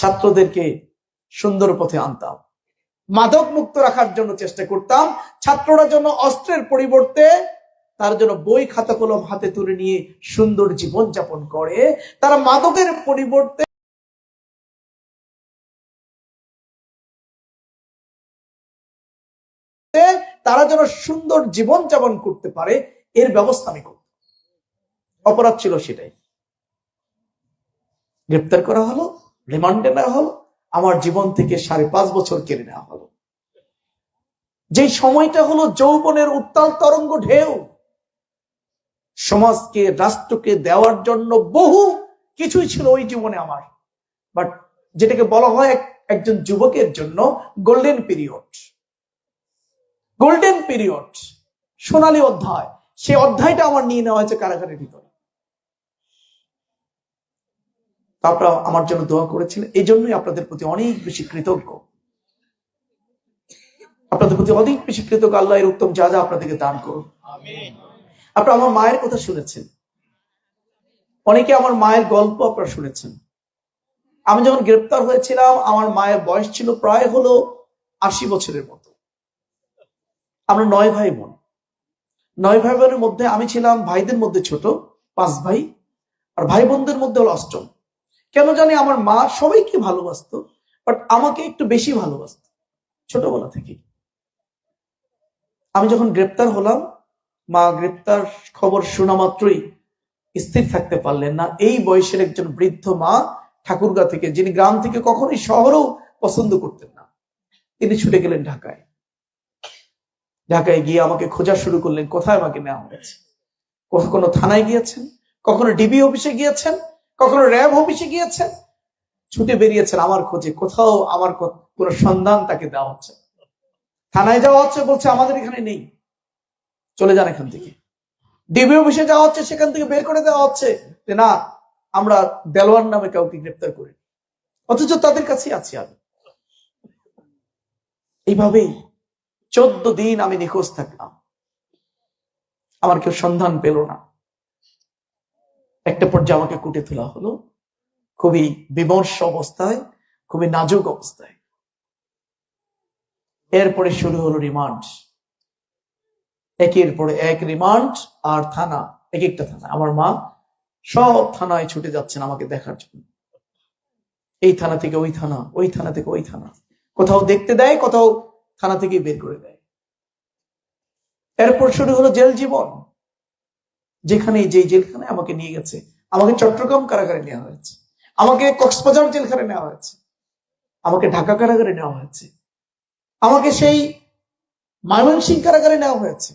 ছাত্রদেরকে সুন্দর পথে আনতাম। মাদক মুক্ত রাখার জন্য চেষ্টা করতাম। ছাত্ররা যেন অস্ত্রের পরিবর্তে তার জন্য বই খাতা কলম হাতে তুলে নিয়ে সুন্দর জীবন যাপন করে। তারা মাদকের পরিবর্তে তারা যেন সুন্দর জীবন যাপন করতে পারে, এর ব্যবস্থা আমি করতাম। অপরাধ ছিল সেটাই। গ্রেপ্তার করা হলো। রিমান্ডে নেওয়া হলো। আমার জীবন থেকে সাড়ে পাঁচ বছর কেড়ে নেওয়া হলো। যে সময়টা হলো যৌবনের উত্তাল তরঙ্গ ঢেউ। সমাজকে, রাষ্ট্রকে দেওয়ার জন্য বহু কিছুই ছিল ওই জীবনে আমার। বাট যেটাকে বলা হয় একজন যুবকের জন্য গোল্ডেন পিরিয়ড গোল্ডেন পিরিয়ড সোনালী অধ্যায়। সেই অধ্যায়টা আমার নিয়ে নেওয়া হয়েছে কারাগারের ভিতরে। তো আপনারা আমার জন্য দোয়া করেছিলেন এই জন্যই আপনাদের প্রতি অনেক বেশি কৃতজ্ঞ। আপনাদের প্রতি অনেক বেশি কৃতজ্ঞ আল্লাহ এর উত্তম যা যা আপনাদেরকে দান করুন। আপনারা আমার মায়ের কথা শুনেছেন। অনেকে আমার মায়ের গল্প আপনারা শুনেছেন। আমি যখন গ্রেপ্তার হয়েছিলাম আমার মায়ের বয়স ছিল প্রায় হলো আশি বছরের মতো। আমরা নয় ভাই বোন। নয় ভাই বোনের মধ্যে আমি ছিলাম ভাইদের মধ্যে ছোট পাঁচ ভাই। আর ভাই বোনদের মধ্যে হলো অষ্টম। কেন জানি আমার মা সবাইকে ভালোবাসতো বাট আমাকে একটু বেশি ভালোবাসতো, ছোটবেলা থেকে আমি যখন গ্রেপ্তার হলাম, মা গ্রেপ্তার খবর শোনা মাত্রই স্থির থাকতে পারলেন না। এই বয়সের একজন বৃদ্ধ মা ঠাকুরগা থেকে, যিনি গ্রাম থেকে কখনোই শহরও পছন্দ করতেন না, তিনি ছুটে গেলেন ঢাকায়। ঢাকায় গিয়ে আমাকে খোঁজা শুরু করলেন, কোথায় আমাকে নেওয়া হয়েছে? কখনো থানায় গিয়েছেন? কখনো ডিবি অফিসে গিয়েছেন? কখনো র্যাব অফিসে গিয়েছেন ছুটে বেরিয়েছেন আমার খোঁজে। কোথাও আমার কোনো সন্ধান তাকে দেওয়া হচ্ছে থানায় যাওয়া হচ্ছে বলছে, আমাদের এখানে নেই। চলে যান এখান থেকে। ডিবি অফিসে যাওয়া হচ্ছে, সেখান থেকে বের করে দেওয়া হচ্ছে যে, না, আমরা দেলোয়ার নামে কাউকে গ্রেপ্তার করি অথচ তাদের কাছেই আছি আমি। এইভাবেই চোদ্দ দিন আমি নিখোঁজ থাকলাম। আমার কেউ সন্ধান পেল না। একটা পর্যায়ে আমাকে কুটে তোলা হলো। খুবই বিমর্ষ অবস্থায়, খুবই নাজুক অবস্থায়। এরপরে শুরু হলো রিমান্ড। একের পরে এক রিমান্ড আর থানা, এক একটা থানা। আমার মা সব থানায় ছুটে যাচ্ছেন আমাকে দেখার জন্য। এই থানা থেকে ওই থানা ওই থানা থেকে ওই থানা। কোথাও দেখতে দেয়, কোথাও থানা থেকে বের করে দেয়। এরপর শুরু হলো জেল জীবন। যেখানে যেই জেলখানায় আমাকে নিয়ে গেছে, আমাকে চট্টগ্রাম কারাগারে নেওয়া হয়েছে, আমাকে কক্সবাজার জেলখানে নেওয়া হয়েছে, আমাকে ঢাকা কারাগারে নেওয়া হয়েছে, আমাকে সেই ময়মনসিং কারাগারে নেওয়া হয়েছে,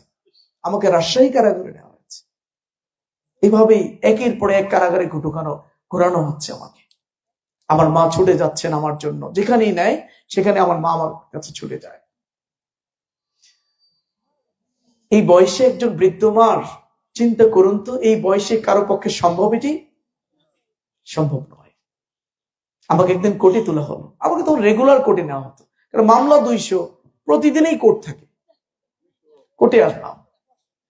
আমাকে রাজশাহী কারাগারে নেওয়া হয়েছে। এভাবেই একের পরে এক কারাগারে ঘুটুকানো ঘোরানো হচ্ছে আমাকে। আমার মা ছুটে যাচ্ছেন আমার জন্য, যেখানেই নেয়, সেখানে আমার মা আমার কাছে ছুটে যায়। এই বয়সে একজন বৃদ্ধ মার চিন্তা করুন তো, এই বয়সে কারও পক্ষে সম্ভব এটি? সম্ভব নয়। আমাকে একদিন কোর্টে তোলা হলো। আমাকে তখন রেগুলার কোর্টে নেওয়া হতো। কারণ মামলা দুইশো, প্রতিদিনই কোর্ট থাকে। কোর্টে আসলাম।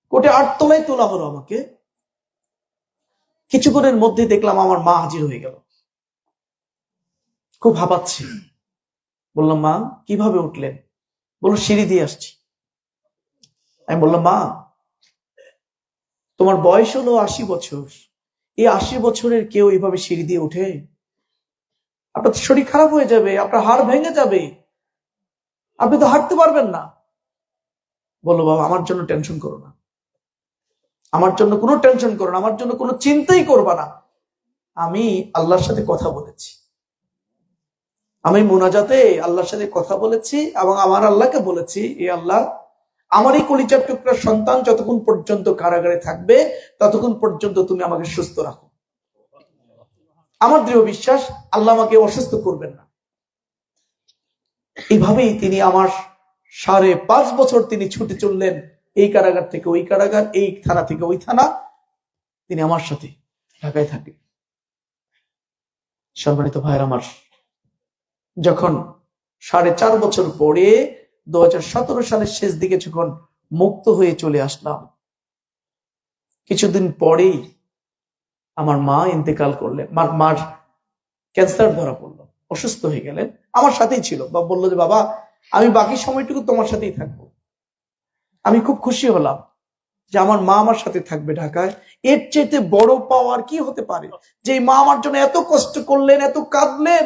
কোর্টে আটতলায় তোলা হলো আমাকে। কিছুক্ষণের মধ্যে দেখলাম আমার মা হাজির হয়ে গেল। খুব ভাবাচ্ছি বললাম, মা, কীভাবে উঠলেন? বলল, সিঁড়ি দিয়ে আসছি। আমি বললাম, মা তোমার বয়স হলো আশি বছর। এই আশি বছরের কেউ এভাবে সিঁড়ি দিয়ে উঠে আপনার শরীর খারাপ হয়ে যাবে, আপনার হাড় ভেঙে যাবে। আপনি তো হাঁটতে পারবেন না। বলো বাবা, আমার জন্য টেনশন করো না। আমার জন্য কোনো টেনশন করো না, আমার জন্য কোনো চিন্তাই করবা না। আমি আল্লাহর সাথে কথা বলেছি। আমি মোনাজাতে আল্লাহর সাথে কথা বলেছি এবং আমার আল্লাহকে বলেছি, এ আল্লাহ আমার এই কলিজার টুকরার সন্তান যতক্ষণ পর্যন্ত কারাগারে থাকবে, ততক্ষণ পর্যন্ত তুমি আমাকে সুস্থ রাখো। আমার দৃঢ় বিশ্বাস, আল্লাহ আমাকে অসুস্থ করবেন না। এইভাবেই তিনি আমার সাড়ে পাঁচ বছর তিনি ছুটে চললেন এই কারাগার থেকে ওই কারাগার, এই থানা থেকে ওই থানা। তিনি আমার সাথে ঢাকায় থাকে। সম্মানিত ভাইয়ের আমার, যখন সাড়ে চার বছর পরে দু সালের শেষ দিকে যখন মুক্ত হয়ে চলে আসলাম, কিছুদিন পরেই আমার মা ইন্তেকাল করলেন। মার মার ক্যান্সার ধরা পড়ল, অসুস্থ হয়ে গেলেন। আমার সাথেই ছিল, বা বলল যে, বাবা, আমি বাকি সময়টুকু তোমার সাথেই থাকব। আমি খুব খুশি হলাম যে আমার মা আমার সাথে থাকবে ঢাকায়। এর চেয়ে বড় পাওয়ার কি হতে পারে? যে মা আমার জন্য এত কষ্ট করলেন, এত কাঁদলেন,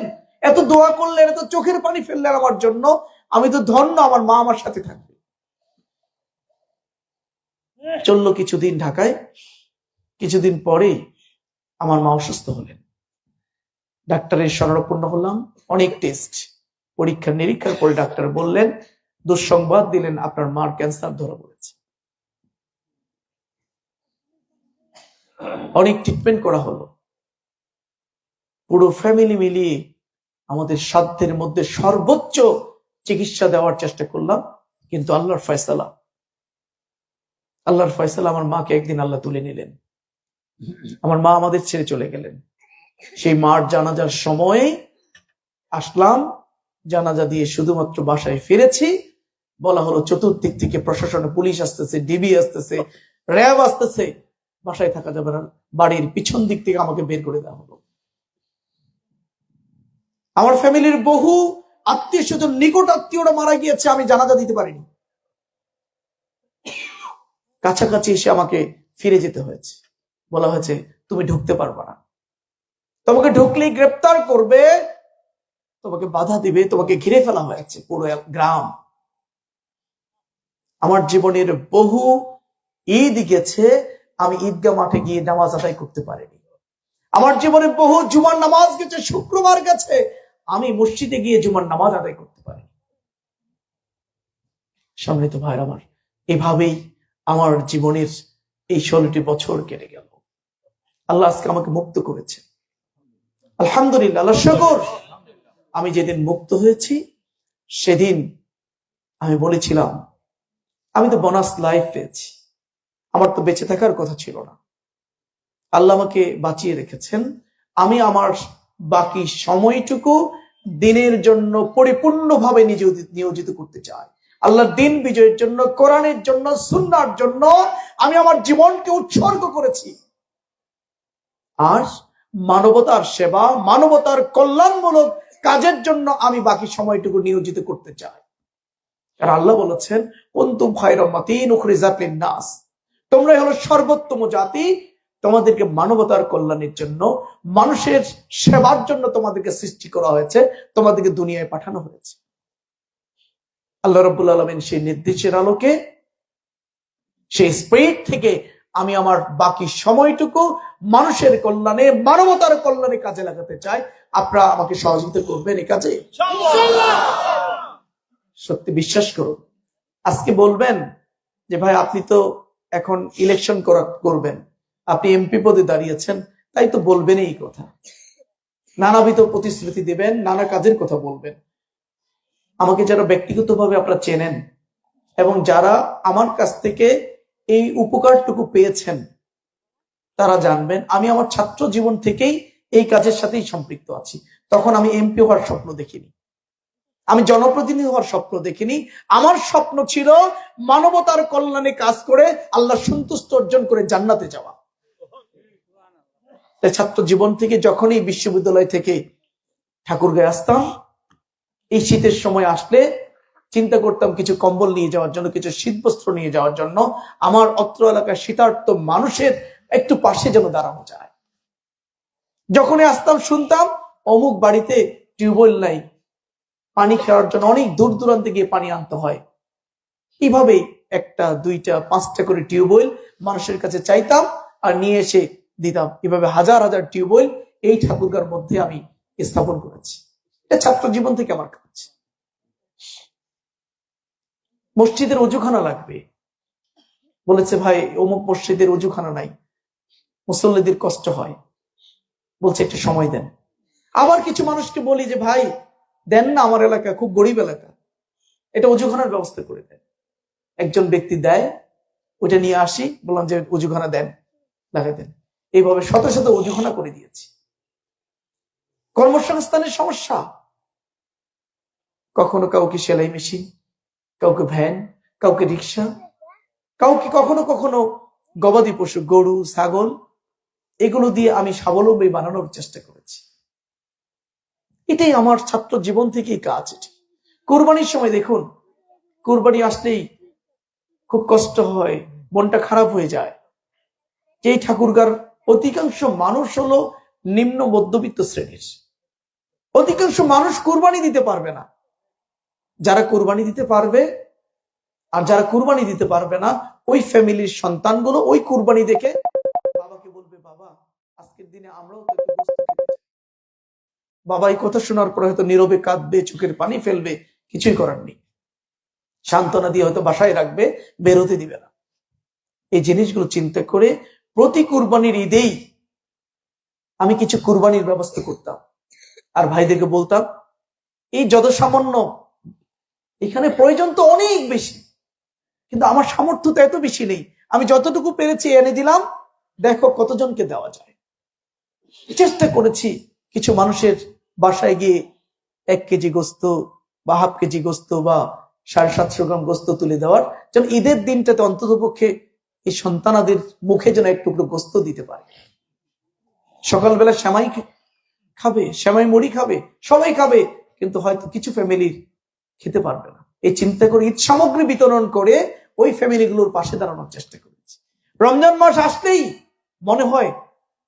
এত দোয়া করলেন, এত চোখের পানি ফেললেন আমার জন্য আমি তো ধন্য, আমার মা আমার সাথে থাকবে। চলল কিছুদিন ঢাকায়। কিছুদিন পরেই আমার মা অসুস্থ হলেন। ডাক্তারের শরণাপন্ন হলাম। অনেক টেস্ট পরীক্ষা, নিরীক্ষার পরে ডাক্তার বললেন, দুঃসংবাদ দিলেন, আপনার মার ক্যান্সার ধরা পড়েছে। অনেক ট্রিটমেন্ট করা হলো। পুরো ফ্যামিলি মিলিয়ে আমাদের সাধ্যের মধ্যে সর্বোচ্চ চিকিৎসা দেওয়ার চেষ্টা করলাম, কিন্তু আল্লাহর ফয়সালা। আল্লাহর ফয়সালা আমার মাকে একদিন আল্লাহ তুলে নিলেন। আমার মা আমাদের ছেড়ে চলে গেলেন। সেই মার জানাজার সময়ে আসলাম, জানাজা দিয়ে শুধুমাত্র বাসায় ফিরেছি। বলা হলো চতুর্দিক থেকে প্রশাসন, পুলিশ আসতেছে, ডিবি আসতেছে, র্যাব আসতেছে। বাসায় থাকা যাবে না, বাড়ির পিছন দিক থেকে আমাকে বের করে দেওয়া হলো। আমার ফ্যামিলির বহু আত্মীয় স্বজন নিকট আত্মীয়রা মারা গিয়েছে, আমি জানাজা দিতে পারিনি। কাছাকাছি এসে আমাকে ফিরে যেতে হয়েছে। বলা হয়েছে, তুমি ঢুকতে পারবা না। তোমাকে ঢুকলেই গ্রেপ্তার করবে, তোমাকে বাধা দিবে, তোমাকে ঘিরে ফেলা হয়েছে পুরো এক গ্রাম। আমার জীবনের বহু ঈদ গেছে, আমি ঈদগা মাঠে গিয়ে নামাজ আদায় করতে পারিনি। আমার জীবনে বহু জুমার নামাজ গেছে, শুক্রবার গেছে আমি মসজিদে গিয়ে জুমার নামাজ আদায় করতে পারি। সম্মানিত ভাইর আমার, এভাবেই আমার জীবনের এই ষোলোটি বছর কেটে গেল। আল্লাহ আজকে আমাকে মুক্ত করেছে। আলহামদুলিল্লাহ আমি যেদিন মুক্ত হয়েছি, সেদিন আমি বলেছিলাম, আমি তো বোনাস লাইফ পেয়েছি। আমার তো বেঁচে থাকার কথা ছিল না। আল্লাহ আমাকে বাঁচিয়ে রেখেছেন। আমি আমার বাকি সময়টুকু দিনের জন্য পরিপূর্ণভাবে নিয়োজিত নিয়োজিত করতে চাই আল্লাহর দিন বিজয়ের জন্য, কোরআনের জন্য সুন্নার জন্য আমি আমার জীবনকে উৎসর্গ করেছি। আর মানবতার সেবা, মানবতার কল্যাণমূলক কাজের জন্য আমি বাকি সময়টুকু নিয়োজিত করতে চাই। আর আল্লাহ বলেছেন, কুনতুম খায়রামাতিন উখরিজাত নাস। তোমরাই হলো সর্বোত্তম জাতি তোমাদেরকে মানবতার কল্যাণের জন্য মানুষের সেবার জন্য তোমাদেরকে সৃষ্টি করা হয়েছে তোমাদেরকে দুনিয়ায় পাঠানো হয়েছে। আল্লাহ রব্বুল আলমিন সেই নির্দেশের আলোকে সেই স্পিরিট থেকে আমি আমার বাকি সময়টুকু মানুষের কল্যাণে মানবতার কল্যাণে কাজে লাগাতে চাই। আপনারা আমাকে সহযোগিতা করবেন এই কাজে? সত্যি বিশ্বাস করুন। আজকে বলবেন যে ভাই আপনি তো এখন ইলেকশন করা করবেন। আপনি এমপি পদে দাঁড়িয়েছেন, তাই তো বলবেন এই কথা। নানাবিধ প্রতিশ্রুতি দিবেন, নানা কাজের কথা বলবেন। আমাকে যারা ব্যক্তিগতভাবে আপনারা চেনেন, এবং যারা আমার কাছ থেকে এই উপকারটুকু পেয়েছেন, তারা জানবেন, আমি আমার ছাত্র জীবন থেকেই এই কাজের সাথেই সম্পৃক্ত আছি। তখন আমি এমপি হওয়ার স্বপ্ন দেখিনি। আমি জনপ্রতিনিধি হওয়ার স্বপ্ন দেখিনি। আমার স্বপ্ন ছিল মানবতার কল্যাণে কাজ করে আল্লাহ সন্তুষ্ট অর্জন করে জান্নাতে যাওয়া। তাই ছাত্র জীবন থেকে যখনই বিশ্ববিদ্যালয় থেকে ঠাকুরগাঁয়ে আসতাম, এই শীতের সময় আসলে চিন্তা করতাম কিছু কম্বল নিয়ে যাওয়ার জন্য, কিছু শীতবস্ত্র নিয়ে যাওয়ার জন্য। আমার অত্র এলাকার শীতার্থ মানুষের একটু পাশে যেন দাঁড়ানো যায়। যখনই আসতাম, শুনতাম অমুক বাড়িতে টিউবওয়েল নাই, পানি খাওয়ার জন্য অনেক দূর দূরান্তে গিয়ে পানি আনতে হয়। এইভাবে একটা, দুইটা, পাঁচটা করে টিউবওয়েল মানুষের কাছে চাইতাম আর নিয়ে এসে দিতাম। এভাবে হাজার হাজার টিউবওয়েল এই ঠাকুরগার মধ্যে আমি স্থাপন করেছি। এটা ছাত্র জীবন থেকে আমার কাজ। মসজিদের অজুখানা লাগবে। বলেছে, ভাই, অমুক মসজিদের অজুখানা নাই। মুসল্লিদের কষ্ট হয়। বলছে, একটু সময় দেন। আবার কিছু মানুষকে বলি যে, ভাই, দেন না, আমার এলাকা খুব গরিব এলাকা। এটা অজুখানার ব্যবস্থা করে দেন। একজন ব্যক্তি দেয়, ওইটা নিয়ে আসি। বললাম যে, অজুখানা দেন, লাগাই দেন। এইভাবে শত শত অজুখানা করে দিয়েছি। কর্মসংস্থানের সমস্যা। কখনো কাউকে সেলাই মেশিন, কাউকে ভ্যান, কাউকে রিক্সা, কাউকে কখনো কখনো গবাদি পশু, গরু, ছাগল, এগুলো দিয়ে আমি স্বাবলম্বী বানানোর চেষ্টা করেছি। এটাই আমার ছাত্র জীবন থেকেই কাজ এটি। কোরবানির সময় দেখুন, কোরবানি আসলেই খুব কষ্ট হয়, মনটা খারাপ হয়ে যায়। যে এই ঠাকুরগার অধিকাংশ মানুষ হলো নিম্ন মধ্যবিত্ত শ্রেণির। অধিকাংশ মানুষ কোরবানি দিতে পারবে না। যারা কোরবানি দিতে পারবে আর যারা কুরবানি দিতে পারবে না, ওই ফ্যামিলির সন্তানগুলো ওই কুরবানি দেখে বাবাকে বলবে, বাবা, আজকের দিনে আমরাও। বাবা এই কথা শোনার পরে হয়তো নীরবে কাঁদবে, চোখের পানি ফেলবে, কিছুই করার নেই। সান্ত্বনা দিয়ে হয়তো বাসায় রাখবে, বেরোতে দিবে না। এই জিনিসগুলো চিন্তা করে প্রতি কুরবানির ঈদেই আমি কিছু কুরবানির ব্যবস্থা করতাম। আর ভাইদেরকে বলতাম, এই যত সামান্য, এখানে প্রয়োজন তো অনেক বেশি, কিন্তু আমার সামর্থ্য তো এত বেশি নেই। আমি যতটুকু পেরেছি এনে দিলাম, দেখো কতজনকে দেওয়া যায়। চেষ্টা করেছি কিছু মানুষের বাসায় গিয়ে এক কেজি গোস্ত বা হাফ কেজি গোস্ত বা সাড়ে সাতশো গ্রাম গোস্ত তুলে দেওয়ার। যেন ঈদের দিনটাতে অন্তত পক্ষে এই সন্তানাদের মুখে যেন এক টুকরো গোস্ত দিতে পারে। সকালবেলা শ্যামাই খাবে, শ্যামাই মুড়ি খাবে, সবাই খাবে, কিন্তু হয়তো কিছু ফ্যামিলির খেতে পারবে না। এই চিন্তা করে ঈদ সামগ্রী বিতরণ করে ওই ফ্যামিলিগুলোর পাশে দাঁড়ানোর চেষ্টা করেছি। রমজান মাস আসতেই মনে হয়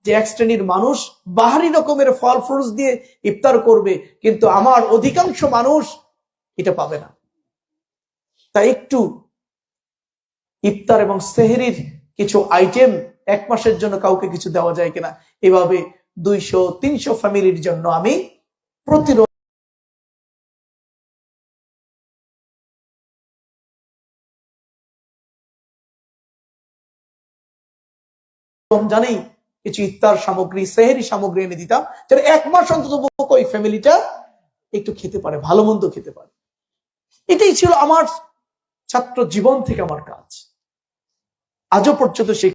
যে এক শ্রেণির মানুষ বাহারি রকমের ফল ফ্রুটস দিয়ে ইফতার করবে, কিন্তু আমার অধিকাংশ মানুষ এটা পাবে না। তাই একটু ইফতার এবং সেহরির কিছু আইটেম এক মাসের জন্য কাউকে কিছু দেওয়া যায় কিনা, এভাবে দুইশো, তিনশো ফ্যামিলির জন্য আমি প্রতি রমজানেই কিছু ইফতার সামগ্রী, সেহেরি সামগ্রী এনে দিতাম, যেন এক মাস অন্তত ওই ফ্যামিলিটা একটু খেতে পারে, ভালো মন্দ খেতে পারে। এটাই ছিল আমার ছাত্র জীবন থেকে আমার কাজ। আজও পর্যন্ত সেই